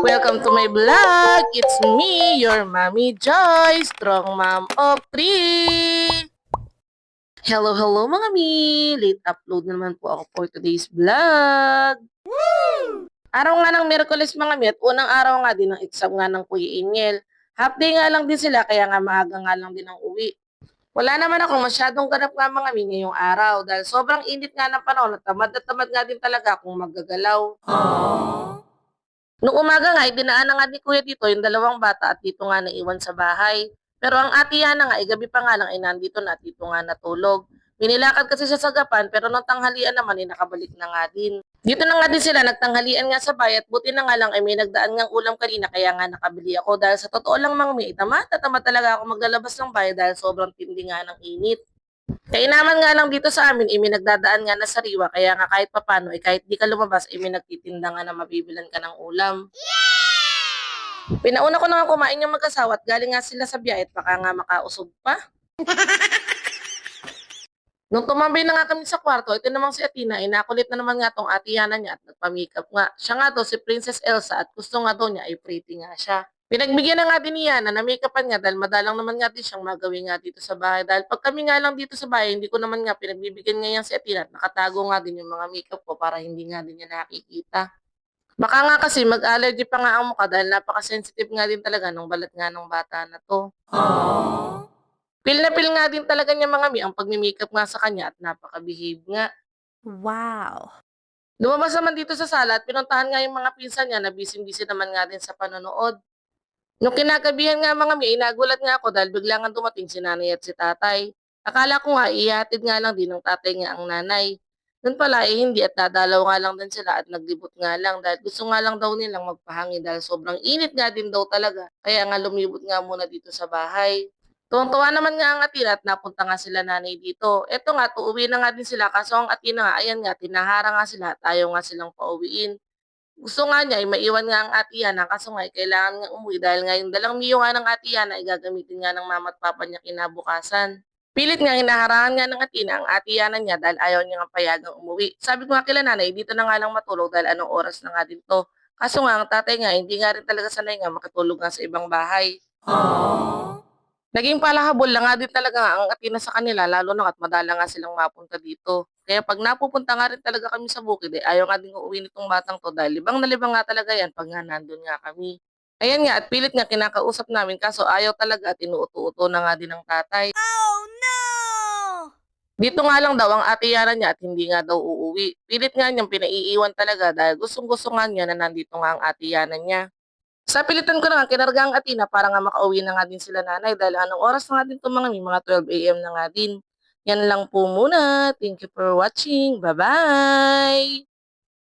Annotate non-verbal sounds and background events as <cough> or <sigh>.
Welcome to my vlog! It's me, your mommy Joy, strong mom of three! Hello, hello mga mi! Late upload na naman po ako for today's vlog. Araw nga ng Miyerkules mga mi at unang araw nga din ng exam nga ng Kuya Iniel. Half day nga lang din sila kaya nga maaga nga lang din ang uwi. Wala naman ako masyadong ganap nga mga mi ngayong araw dahil sobrang init nga ng panahon at tamad na tamad nga din talaga akong maggagalaw. Noong umaga nga, idinaan na nga ni Kuya dito yung dalawang bata at dito nga naiwan sa bahay. Pero ang ate Yana nga, ay gabi pa nga lang ay nandito na at dito nga natulog. Minilakad kasi siya sa gapan pero nung tanghalian naman ay nakabalik na nga din. Dito na nga din sila, nagtanghalian nga sa bahay at buti na nga lang ay may nagdaan ngang ulam kanina kaya nga nakabili ako dahil sa totoo lang mga may tama, tatama talaga ako maglalabas ng bahay dahil sobrang tindi nga ng init. Kaya naman nga lang dito sa amin, imi nagdadaan nga na sariwa, kaya nga kahit papano, eh, kahit di ka lumabas, imi nagtitinda nga na mabibilan ka ng ulam. Pinauna ko na nga kumain yung mag-asawa at galing nga sila sa biyahe at baka nga makausog pa. <laughs> Nung tumambay na nga kami sa kwarto, ito namang si Atina, inakulit na naman nga tong ate Yana niya at nagpa-makeup nga. Siya nga to si Princess Elsa at gusto nga daw niya ay pretty nga siya. Pinagbigyan na nga din ni Yana na make-upan nga dahil madalang naman nga din siyang magawin nga dito sa bahay. Dahil pag kami nga lang dito sa bahay, hindi ko naman nga pinagbibigyan nga yan si Atina at nakatago nga din yung mga makeup ko para hindi nga din niya nakikita. Baka nga kasi mag-allergy pa nga ang mukha dahil napaka-sensitive nga din talaga ng balat nga ng bata na to. Feel na feel nga din talaga niya mga mi ang pagmi-makeup nga sa kanya at napaka-behave nga. Wow. Lumabas naman dito sa sala at pinuntahan nga yung mga pinsan niya na busy-busy naman nga din sa panonood. Nung kinagabihan nga mga mi, inagulat nga ako dahil bigla nga dumating si nanay at si tatay. Akala ko nga ihatid nga lang din ng tatay nga ang nanay. Nun pala eh hindi at dadalaw nga lang din sila at naglibot nga lang dahil gusto nga lang daw nilang magpahangin dahil sobrang init nga din daw talaga. Kaya nga lumibot nga muna dito sa bahay. Tuwang-tuwa naman nga ang atina at napunta nga sila nanay dito. Eto nga, tuuwi na nga din sila kaso ang atina nga, ayan nga, tinahara nga sila at ayaw nga silang pauwiin. Gusto nga niya ay maiwan nga ang ate Yana kaso nga ay kailangan nga umuwi dahil nga yung dalang miyo nga ng ate Yana ay gagamitin nga ng mama at papa niya kinabukasan. Pilit nga hinaharangan nga ng atina ang ate Yana niya dahil ayaw niya nga payagang umuwi. Sabi ko nga kila nanay, dito na nga lang matulog dahil anong oras na nga din to. Kaso nga ang tatay nga hindi nga rin talaga sanay nga makatulog nga sa ibang bahay. Naging palahabol lang nga din talaga ang atina sa kanila lalo na at madala nga silang mapunta dito. Kaya pag napupunta nga rin talaga kami sa bukid, eh, ayaw nga din uuwi nitong batang to dahil libang na libang nga talaga yan pag nga nandun nga kami. Ayan nga, at pilit nga kinakausap namin kaso ayaw talaga at inuuto-uto na nga din ng tatay. Oh no! Dito nga lang daw ang ate niya at hindi nga daw uuwi. Pilit nga niyang pinaiiwan talaga dahil gustong-gusto nga niya na nandito nga ang ate niya. Sa pilitan ko na nga, kinarga ang atina para nga makauwi na nga din sila nanay dahil anong oras na nga din ito mga mi, mga 12 a.m. na nga din. Yan lang po muna. Thank you for watching. Bye-bye!